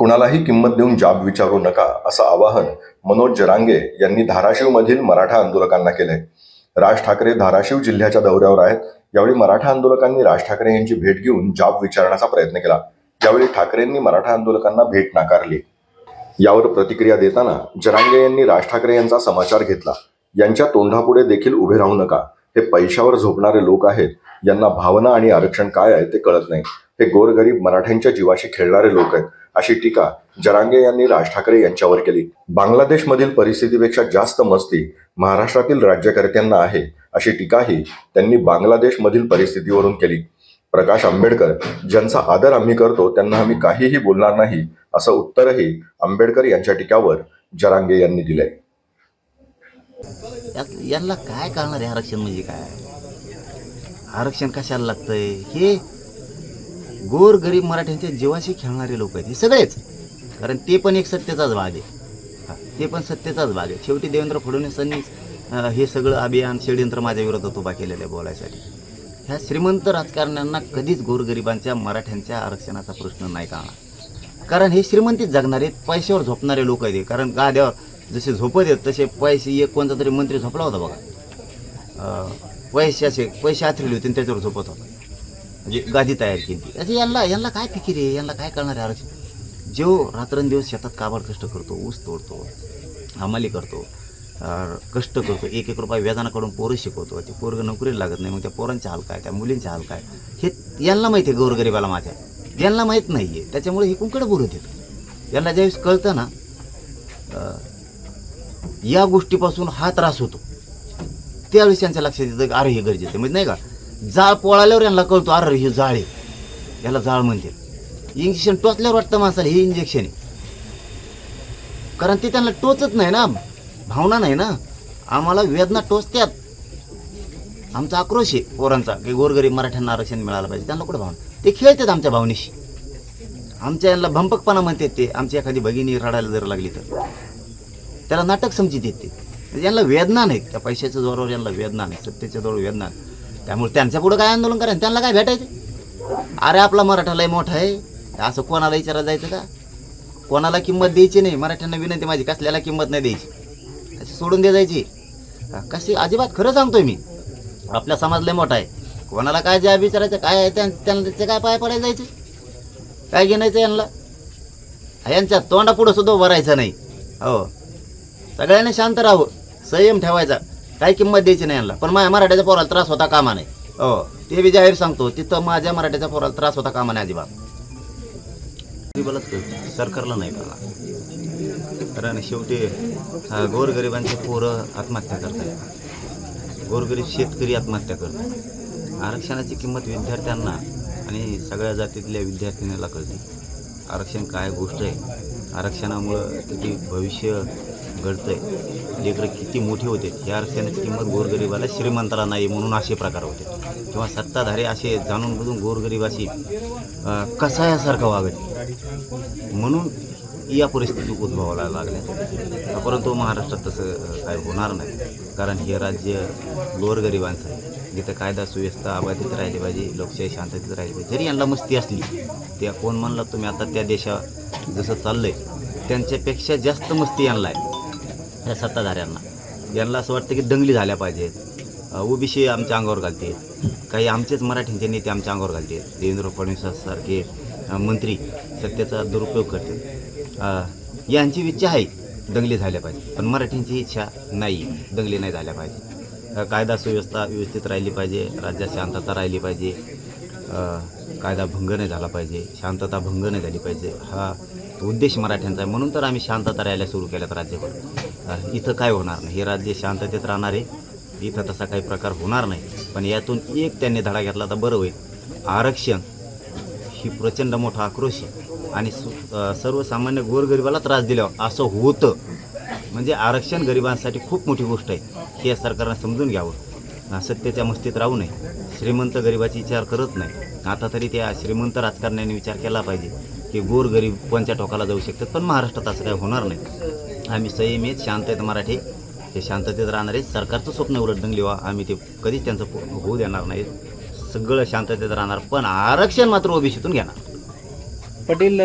कुणालाही किंमत देऊन जाब विचारू नका असं आवाहन मनोज जरांगे यांनी धाराशिवमधील मराठा आंदोलकांना केलंय. राज ठाकरे धाराशिव जिल्ह्याच्या दौऱ्यावर आहेत. यावेळी मराठा आंदोलकांनी राज ठाकरे यांची भेट घेऊन जाब विचारण्याचा प्रयत्न केला. यावेळी ठाकरेंनी मराठा आंदोलकांना भेट नाकारली. यावर प्रतिक्रिया देताना जरांगे यांनी राज ठाकरे यांचा समाचार घेतला. यांच्या तोंडापुढे देखील उभे राहू नका. हे पैशावर झोपणारे लोक आहेत. यांना भावना आणि आरक्षण काय आहे ते कळत नाही. हे गोरगरीब मराठ्यांच्या जीवाशी खेळणारे लोक आहेत. अशी टीका जरांगे यांनी राज ठाकरे यांच्यावर केली. बांगलादेशमधील परिस्थितीपेक्षा जास्त मस्ती महाराष्ट्रातील राज्यकर्त्यांना आहे अशी टीकाही त्यांनी बांगलादेशमधील परिस्थितीवरून केली. प्रकाश आंबेडकर ज्यांचा आदर आम्ही करतो त्यांना आम्ही काहीही बोलणार नाही असं उत्तरही आंबेडकर यांच्या टीकावर जरांगे यांनी दिलंय. यांना काय करणार आरक्षण म्हणजे काय? आरक्षण कशाला लागतंय? हे गोर गरीब मराठ्यांच्या जीवाशी खेळणारे लोक आहेत. हे सगळेच. कारण ते पण एक सत्तेचाच भाग आहे. ते पण सत्तेचाच भाग आहे. शेवटी देवेंद्र फडणवीसांनी हे सगळं अभियान षडयंत्र माझ्या विरोधात उभा केलेलं आहे बोलायसाठी. ह्या श्रीमंत राजकारण्यांना कधीच गोरगरिबांच्या मराठ्यांच्या आरक्षणाचा प्रश्न नाही का कारण हे श्रीमंतीच जगणारे पैशावर झोपणारे लोक आहेत कारण गाद्यावर जसे झोपत आहेत तसे पैसे एक कोणता तरी मंत्री झोपला होता बघा. पैसे असे पैसे आथरले होते आणि त्याच्यावर झोपत होता. म्हणजे गादी तयार केली. असे यांना यांना काय फिकीर आहे? यांना काय करणार आहे आरक्षण? जो रात्रंदिवस शेतात काबाड कष्ट करतो ऊस तोडतो हमाली करतो कष्ट करतो एक एक रुपये व्याजानाकडून पोरं शिकवतो ते पोरगं नोकरीला लागत नाही मग त्या पोरांचे हाल काय त्या मुलींचे हाल काय? हे यांना माहिती आहे गोरगरिबाला माझ्या यांना माहीत नाही आहे त्याच्यामुळे हे कुंकडं बोलत येतं यांना ज्यावेळेस कळतं ना या गोष्टीपासून हा त्रास होतो. त्यावेळेस त्यांच्या लक्षात येतं अरे हे गरजेचं म्हणजे नाही का? जाळ पोळाल्यावर यांना कळतो अरे हे जाळ आहे. याला जाळ म्हणते इंजेक्शन टोचल्यावर वाटतं माणसाला हे इंजेक्शन आहे. कारण ते त्यांना टोचत नाही ना. भावना नाही ना. आम्हाला वेदना टोचत्यात. आमचा आक्रोश आहे पोरांचा की गोरगरीब मराठ्यांना आरक्षण मिळालं पाहिजे. त्यांना कुठं भावना? ते खेळतात आमच्या भावनेशी. आमच्या यांना भंपकपणा म्हणतात ते. आमची एखादी भगिनी रडायला जर लागली तर. त्याला नाटक समजित येते. यांना वेदना नाहीत. त्या पैशाच्या जोरावर यांना वेदना नाही सत्तेच्या जोरावर वेदना नाही. त्यामुळे त्यांच्या पुढं काय आंदोलन करायचं त्यांना काय भेटायचं? अरे आपला मराठा लय मोठा आहे. असं कोणाला विचारायला जायचं का? कोणाला किंमत द्यायची नाही. मराठ्यांना विनंती माझी कसल्याला किंमत नाही द्यायची? अशी सोडून द्या जायची? कशी? अजिबात खरं सांगतोय मी. आपला समाज लय मोठा आहे. कोणाला काय ज्या विचारायचं काय आहे त्या- त्यांना त्याचे काय पाय पडायला जायचे? काय घेण्याचं यांना? यांच्या तोंडापुढं सुद्धा उभं राहायचं नाही. हो. सगळ्यांनी शांत राहावं. संयम ठेवायचा. काही किंमत द्यायची नाही यांना. पण माझ्या मराठ्याच्या पोराला त्रास होता कामा नाही हो. ते बी जाहीर सांगतो तिथं माझ्या मराठ्याच्या पोराला त्रास होता कामा नाही अजिबात. गरीबालाच सरकारला नाही कळणार कारण शेवटी गोरगरिबांचे पोरं आत्महत्या करतात. गोरगरीब शेतकरी आत्महत्या करतात. आरक्षणाची किंमत विद्यार्थ्यांना आणि सगळ्या जातीतल्या विद्यार्थिनीला कळते. आरक्षण काय गोष्ट आहे? आरक्षणामुळं किती भविष्य घडतंय. लेकरं किती मोठे होते या अर्थाने किंमत गोरगरिबाला श्रीमंताला नाही म्हणून असे प्रकार होते. किंवा सत्ताधारी असे जाणून बुजून गोरगरिबाशी कसायासारखं वागत. म्हणून या परिस्थिती उद्भवायला लागल्या परंतु महाराष्ट्रात तसं काय होणार नाही. कारण हे राज्य गोरगरिबांचं आहे. जिथं कायदा सुव्यवस्था अबाधित राहिली पाहिजे लोकशाही शांततेत राहिली पाहिजे जरी यांना मस्ती असली त्या कोण म्हणलं तुम्ही आता त्या देशा जसं चाललंय त्यांच्यापेक्षा जास्त मस्ती यांना आहे. या सत्ताधाऱ्यांना. यांना असं वाटतं की दंगली झाल्या पाहिजेत. ओबीसी आमच्या अंगावर घालते काही आमचेच मराठींचे नेते आमच्या अंगावर घालते देवेंद्र फडणवीसासारखे मंत्री सत्तेचा दुरुपयोग करते यांची इच्छा आहे दंगली झाल्या पाहिजे पण मराठींची इच्छा नाही. दंगली नाही झाल्या पाहिजे कायदा सुव्यवस्था व्यवस्थित राहिली पाहिजे. राज्यात शांतता राहिली पाहिजे. कायदा भंग नाही झाला पाहिजे. शांतता भंग नाही झाली पाहिजे. हा उद्देश मराठ्यांचा आहे. म्हणून तर आम्ही शांतता राहायला सुरू केल्यात राज्यभर. इथं काय होणार नाही. हे राज्य शांततेत राहणार आहे. इथं तसा काही प्रकार होणार नाही. पण यातून एक त्यांनी धडा घेतला तर बरं होईल. आरक्षण ही प्रचंड मोठा आक्रोश आहे. आणि सु सर्वसामान्य गोरगरिबाला त्रास दिल्यावर असं होतं. म्हणजे आरक्षण गरिबांसाठी खूप मोठी गोष्ट आहे. हे या सरकारनं समजून घ्यावं. सत्तेच्या मस्तीत राहू नये. श्रीमंत गरिबाची विचार करत नाही. आता तरी त्या श्रीमंत राजकारण्यांनी विचार केला पाहिजे की गोरगरीब कोणत्या टोकाला जाऊ शकतात? पण महाराष्ट्रात असं काही होणार नाही. आम्ही संयमित शांत आहेत मराठी. ते शांततेत राहणार आहेत. सरकारचं स्वप्न उलट दंगली व्हा. आम्ही ते कधीच त्यांचं होऊ देणार नाही सगळं शांततेत राहणार. पण आरक्षण मात्र ओबीसीतून घेणार. पटेल